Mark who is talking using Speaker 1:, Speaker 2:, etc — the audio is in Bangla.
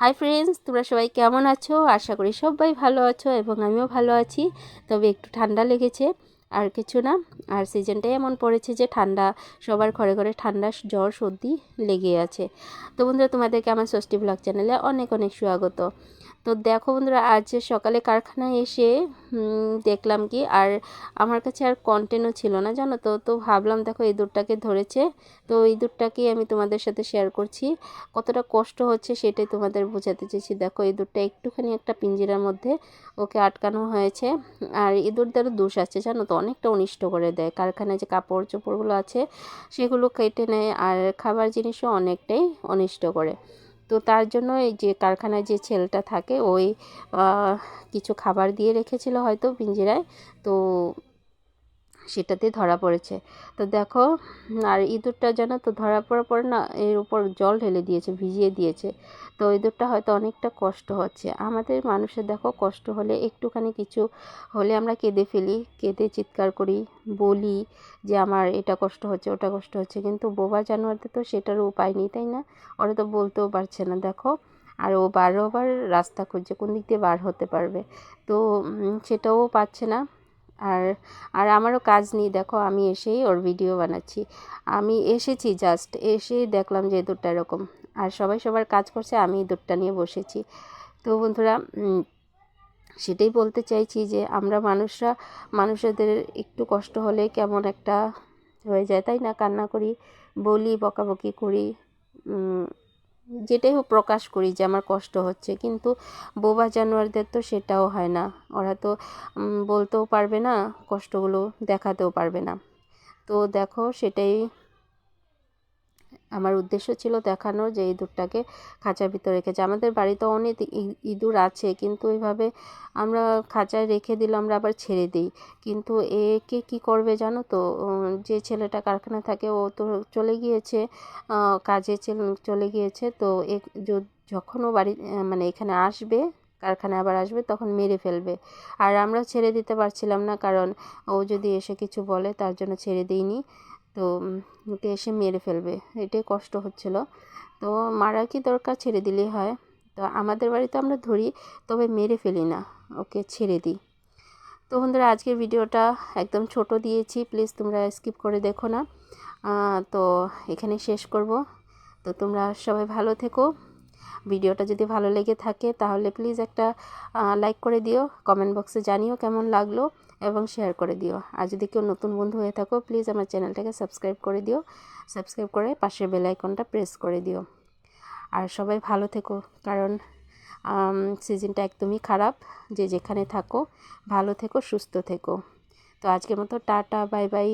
Speaker 1: হাই ফ্রেন্ডস, তোমরা সবাই কেমন আছো? আশা করি সবাই ভালো আছো এবং আমিও ভালো আছি। তবে একটু ঠান্ডা লেগেছে, আর কিছু না। আর সিজনটাই এমন পড়েছে যে ঠান্ডা, সবার ঘরে ঘরে ঠান্ডা, জ্বর, সর্দি লেগে আছে। তো বন্ধুরা, তোমাদেরকে আমার ষষ্ঠী ব্লগ চ্যানেলে অনেক অনেক স্বাগত। তো দেখো বন্ধুরা, আজ সকালে কারখানায় এসে দেখলাম কি, আর আমার কাছে আর কন্টেন্টও ছিল না, জানো তো? তো ভাবলাম দেখো ইঁদুরটাকে ধরেছে। তো ইঁদুরটাকেই আমি তোমাদের সাথে শেয়ার করছি। কতটা কষ্ট হচ্ছে সেটাই তোমাদের বোঝাতে চেয়েছি। দেখো ইঁদুরটা একটুখানি একটা পিঞ্জিরার মধ্যে ওকে আটকানো হয়েছে। আর ইঁদুর দ্বারা দোষ আছে, জানো তো? অনেকটা অনিষ্ট করে দেয়। কারখানায় যে কাপড় চোপড়গুলো আছে, সেগুলো কেটে নেয়। আর খাবার জিনিসও অনেকটাই অনিষ্ট করে। তো তার জন্য এই যে কারখানায় যে ছেলেটা থাকে, ওই কিছু খাবার দিয়ে রেখেছিল হয়তো পিঞ্জিরায়। তো সেটাতে ধরা পড়েছে। তো দেখো, আর ইঁদুরটা যেন তো, ধরা পড়ার পর না এর উপর জল ঢেলে দিয়েছে, ভিজিয়ে দিয়েছে। তো ইঁদুরটা হয়তো অনেকটা কষ্ট হচ্ছে। আমাদের মানুষের দেখো, কষ্ট হলে একটুখানি কিছু হলে আমরা কেঁদে ফেলি, কেঁদে চিৎকার করি, বলি যে আমার এটা কষ্ট হচ্ছে, ওটা কষ্ট হচ্ছে। কিন্তু বোবা জানোয়ারদের তো সেটার উপায় নেই, তাই না? ওরা তো বলতেও পারছে না। দেখো, আর ও বারোবার রাস্তা খুঁজছে, কোন দিক দিয়ে বার হতে পারবে। তো সেটাও পাচ্ছে না। আর আর আমারও কাজ নেই। দেখো, আমি এসেই ওর ভিডিও বানাচ্ছি। আমি এসেছি জাস্ট এসেই দেখলাম যে দুধটা এরকম। আর সবাই সবার কাজ করছে, আমি দুধটা নিয়ে বসেছি। তো বন্ধুরা সেটাই বলতে চাইছি যে আমরা মানুষরা, মানুষদের একটু কষ্ট হলে কেমন একটা হয়ে যায়, তাই না? কান্না করি, বলি, বকাবকি করি যেটাই হোক প্রকাশ করি যে আমার কষ্ট হচ্ছে। কিন্তু বোবা জানোয়ারদের তো সেটাও হয় না। ওরা তো বলতেও পারবে না, কষ্টগুলো দেখাতেও পারবে না। তো দেখো, সেটাই আমার উদ্দেশ্য ছিল দেখানোর যে ইঁদুরটাকে খাঁচার ভিতরে রেখেছে। আমাদের বাড়িতে অনেক ইঁদুর আছে, কিন্তু এইভাবে আমরা খাঁচায় রেখে দিলে আমরা আবার ছেড়ে দিই। কিন্তু একে কি করবে জানো তো? যে ছেলেটা কারখানা থাকে, ও তো চলে গিয়েছে কাজে চলে গিয়েছে। তো যখন ও বাড়ি মানে এখানে আসবে, কারখানায় আবার আসবে, তখন মেরে ফেলবে। আর আমরা ছেড়ে দিতে পারছিলাম না, কারণ ও যদি এসে কিছু বলে, তার জন্য ছেড়ে দিইনি। তো ওকে এসে মেরে ফেলবে। এটাই কষ্ট হচ্ছিল। তো মারা কি দরকার? ছেড়ে দিলেই হয়। তো আমাদের বাড়িতে আমরা ধরি, তবে মেরে ফেলি না। ওকে ছেড়ে দিই। তো বন্ধুরা, আজকের ভিডিওটা একদম ছোট দিয়েছি। প্লিজ তোমরা স্কিপ করে দেখো না। তো এখানে শেষ করব। তো তোমরা সবাই ভালো থেকো। ভিডিওটা যদি ভালো লেগে থাকে, তাহলে প্লিজ একটা লাইক করে দিও। কমেন্ট বক্সে জানিও কেমন লাগল। এবং শেয়ার করে দিও। আর যদি কেউ নতুন বন্ধু হয়ে থাকো প্লিজ আমার চ্যানেলটাকে সাবস্ক্রাইব করে দিও। সাবস্ক্রাইব করে পাশের বেল আইকনটা প্রেস করে দিও। আর সবাই ভালো থেকো, কারণ সিজনটা একদমই খারাপ। যে যেখানে থাকো, ভালো থেকো, সুস্থ থেকো। তো আজকের মতো টাটা বাই বাই